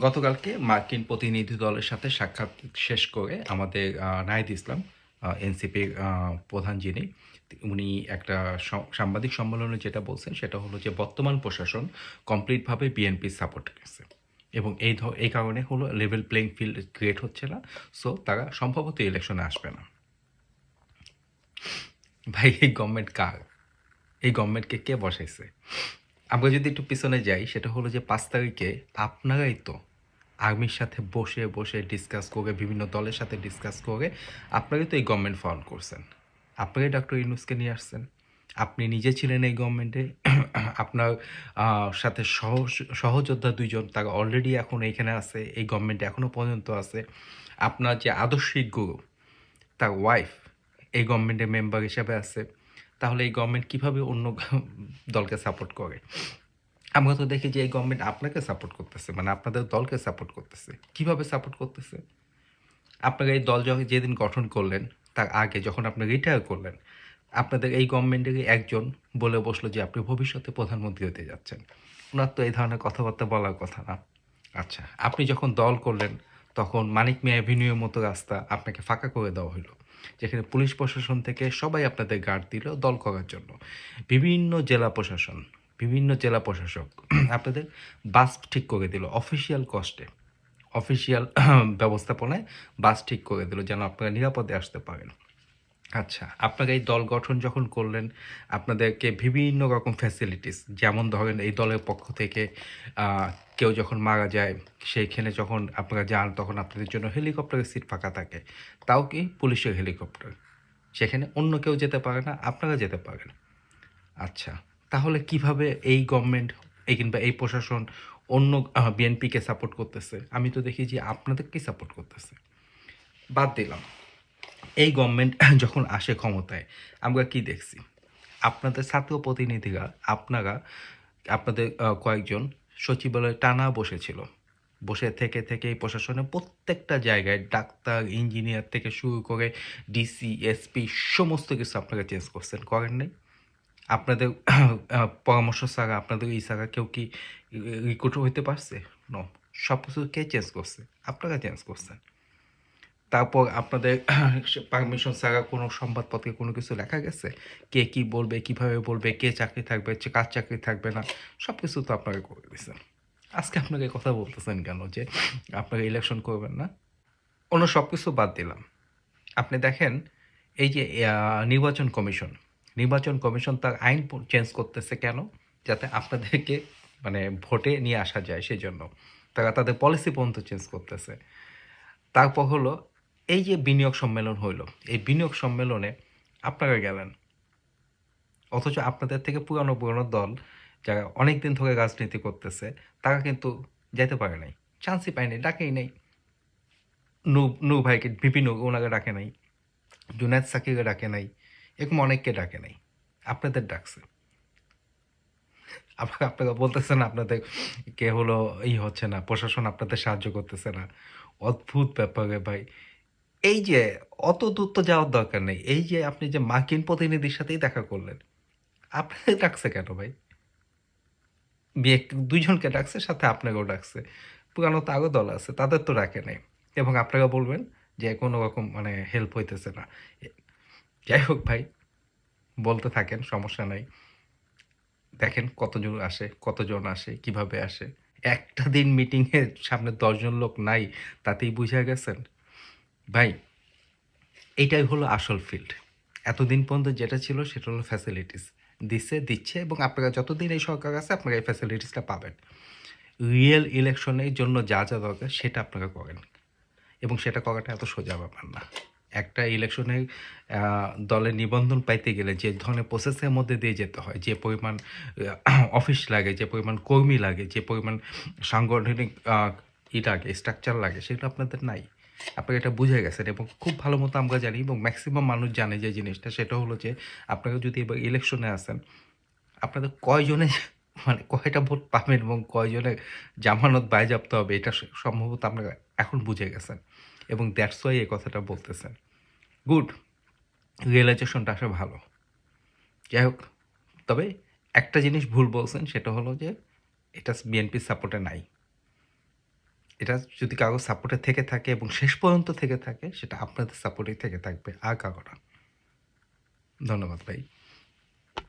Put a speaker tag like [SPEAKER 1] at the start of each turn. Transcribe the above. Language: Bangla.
[SPEAKER 1] গতকালকে মার্কিন প্রতিনিধি দলের সাথে সাক্ষাৎ শেষ করে আমাদের নাহিদ ইসলাম এনসিপির প্রধান যিনি, উনি একটা সাংবাদিক সম্মেলনে যেটা বলছেন সেটা হলো যে বর্তমান প্রশাসন কমপ্লিটভাবে বিএনপি সাপোর্ট করছে। এবং এই ধ- এই কারণে হলো লেভেল প্লেইং ফিল্ড ক্রিয়েট হচ্ছে না। সো তারা সম্ভবত ইলেকশনে আসবে না। ভাই, এই গভর্নমেন্ট কার? এই গভর্নমেন্টকে কে বসাইছে? আমরা যদি একটু পিছনে যাই, সেটা হলো যে পাঁচ তারিখে আপনারাই তো আর্মির সাথে বসে বসে ডিসকাস করে, বিভিন্ন দলের সাথে ডিসকাস করে আপনাকে তো এই গভর্নমেন্ট ফর্ম করছেন। আপনাকে ডক্টর ইউনুসকে নিয়ে আসছেন। আপনি নিজে ছিলেন এই গভর্নমেন্টে আপনার সাথে সহ সহযোদ্ধা দুইজন তারা অলরেডি এখন এইখানে আছে, এই গভর্নমেন্টে এখনও পর্যন্ত আছে। আপনার যে আদর্শিক গুরু, তার ওয়াইফ এই গভর্নমেন্টের মেম্বার হিসাবে আছে। তাহলে এই গভর্নমেন্ট কীভাবে অন্য দলকে সাপোর্ট করে? আমরা তো দেখি যে এই গভর্নমেন্ট আপনাকে সাপোর্ট করতেছে মানে আপনাদের দলকে সাপোর্ট করতেছে। কীভাবে সাপোর্ট করতেছে? আপনারা এই দল যখন যেদিন গঠন করলেন, তার আগে যখন আপনি রিটায়ার করলেন, আপনাদের এই গভর্নমেন্টেরই একজন বলে বসল যে আপনি ভবিষ্যতে প্রধানমন্ত্রী হতে যাচ্ছেন। ওনার তো এই ধরনের কথাবার্তা বলার কথা না। আচ্ছা আপনি যখন দল করলেন, তখন মানিক মিয়া অ্যাভিনিউর মতো রাস্তা আপনাকে ফাঁকা করে দেওয়া হলো যেখানে পুলিশ প্রশাসন থেকে সবাই আপনাদের গার্ড দিল দল করার জন্য। বিভিন্ন জেলা প্রশাসন বিভিন্ন জেলা প্রশাসক আপনাদের বাস ঠিক করে দিল অফিসিয়াল কস্টে অফিসিয়াল ব্যবস্থাপনায় বাস ঠিক করে দিল, যেন আপনারা নিরাপদে আসতে পারেন। আচ্ছা আপনারা এই দল গঠন যখন করলেন, আপনাদেরকে বিভিন্ন রকম ফ্যাসিলিটিস যেমন ধরেন এই দলের পক্ষ থেকে কেউ যখন মারা যায়, সেইখানে যখন আপনারা যান, তখন আপনাদের জন্য হেলিকপ্টারের সিট ফাঁকা থাকে। তাও কি পুলিশের হেলিকপ্টার সেখানে অন্য কেউ যেতে পারে না, আপনারা যেতে পারেন। আচ্ছা তাহলে কীভাবে এই গভর্নমেন্ট এই কিংবা এই প্রশাসন অন্য বিএনপিকে সাপোর্ট করতেছে? আমি তো দেখি যে আপনাদেরকেই সাপোর্ট করতেছে। বাদ দিলাম। এই গভর্নমেন্ট যখন আসে ক্ষমতায়, আমরা কি দেখছি? আপনাদের ছাত্র প্রতিনিধিরা, আপনারা, আপনাদের কয়েকজন সচিবালয়ে টানা বসেছিল। বসে থেকে থেকে এই প্রশাসনের প্রত্যেকটা জায়গায় ডাক্তার ইঞ্জিনিয়ার থেকে শুরু করে ডিসি এসপি সমস্ত কিছু আপনারা চেঞ্জ করছেন। করেন নাই? আপনাদের পরামর্শ ছাড়া, আপনাদের এই ছাড়া কেউ কি রিক্রুট হইতে পারছে? ন সব কিছু কে চেঞ্জ করছে? আপনারা চেঞ্জ করছেন। তারপর আপনাদের পারমিশন ছাড়া কোনো সংবাদপত্রে কোনো কিছু লেখা গেছে? কে কি বলবে, কীভাবে বলবে, কে চাকরি থাকবে কার চাকরি থাকবে না? সব কিছু তো আপনারা করে দিয়েছেন। আজকে আপনাকে কথা বলতেছেন কেন যে আপনারা ইলেকশন করবেন না? অন্য সব কিছু বাদ দিলাম। আপনি দেখেন, এই যে নির্বাচন কমিশন নির্বাচন কমিশন তার আইন চেঞ্জ করতেছে কেন? যাতে আপনাদেরকে মানে ভোটে নিয়ে আসা যায় সেজন্য। তারা তাদের পলিসি পর্যন্ত চেঞ্জ করতেছে। তারপর হলো, এই যে বিনিয়োগ সম্মেলন হইল, এই বিনিয়োগ সম্মেলনে আপনারা গেলেন। অথচ আপনাদের থেকে পুরানো পুরানো দল যারা অনেক দিন ধরে রাজনীতি করতেছে, তারা কিন্তু যেতে পারে নাই। চান্সই পায়নি, ডাকেই নাই। নু নু ভাইকে বিপিন ওনাকে ডাকে নাই। জুনায়দ সাকিকে ডাকে নাই। এরকম অনেককে ডাকে নাই। আপনাদের ডাকছে। আপনাকে আপনারা বলতেছেন আপনাদের কে হলো এই হচ্ছে না, প্রশাসন আপনাদের সাহায্য করতেছে না। অদ্ভুত ব্যাপারে ভাই। এই যে অত দূর তো যাওয়ার দরকার নেই। এই যে আপনি যে মার্কিন প্রতিনিধির সাথেই দেখা করলেন, আপনাদের ডাকছে কেন ভাই? বিয়ে দুইজনকে ডাকছে, সাথে আপনাকেও ডাকছে। পুরানো তো আরও দল আছে, তাদের তো ডাকে নেই। এবং আপনারা বলবেন যে কোনো রকম মানে হেল্প হইতেছে না। যাই হোক ভাই, বলতে থাকেন, সমস্যা নাই। দেখেন কতজন আসে কতজন আসে, কীভাবে আসে। একটা দিন মিটিংয়ে সামনে দশজন লোক নাই, তাতেই বুঝে গেছেন? ভাই এইটাই হলো আসল ফিল্ড এতদিন পর্যন্ত যেটা ছিল সেটা হলো ফ্যাসিলিটিস দিচ্ছে দিচ্ছে এবং আপনারা যতদিন এই সরকার আছে, আপনারা এই ফ্যাসিলিটিসটা পাবেন। রিয়েল ইলেকশনের জন্য যা যা দরকার, সেটা আপনারা করেন। এবং সেটা করাটা এত সোজা ব্যাপার না। একটা ইলেকশনে দলের নিবন্ধন পাইতে গেলে যে ধরনের প্রসেসের মধ্যে দিয়ে যেতে হয়, যে পরিমাণ অফিস লাগে, যে পরিমাণ কর্মী লাগে, যে পরিমাণ সাংগঠনিক ই লাগে স্ট্রাকচার লাগে সেটা আপনাদের নাই। আপনারা এটা বুঝে গেছেন এবং খুব ভালো মতো আমরা জানি এবং ম্যাক্সিমাম মানুষ জানে যে জিনিসটা, সেটা হলো যে আপনাকে যদি এবার ইলেকশনে আসেন, আপনাদের কয়জনে মানে কয়টা ভোট পাবেন এবং কয়জনে জামানত বাজেয়াপ্ত হবে, এটা সম্ভবত আপনারা এখন বুঝে গেছেন। এবং দ্যাটস ওয়াই এই কথাটা বলতেছেন। গুড রিয়েলাইজেশনটা আসা ভালো। যাই হোক, তবে একটা জিনিস ভুল বলছেন, সেটা হলো যে এটা বিএনপির সাপোর্টে নাই। এটা যদি কারও সাপোর্টে থেকে থাকে এবং শেষ পর্যন্ত থেকে থাকে, সেটা আপনাদের সাপোর্টেই থেকে থাকবে, আর কারও ধন্যবাদ ভাই।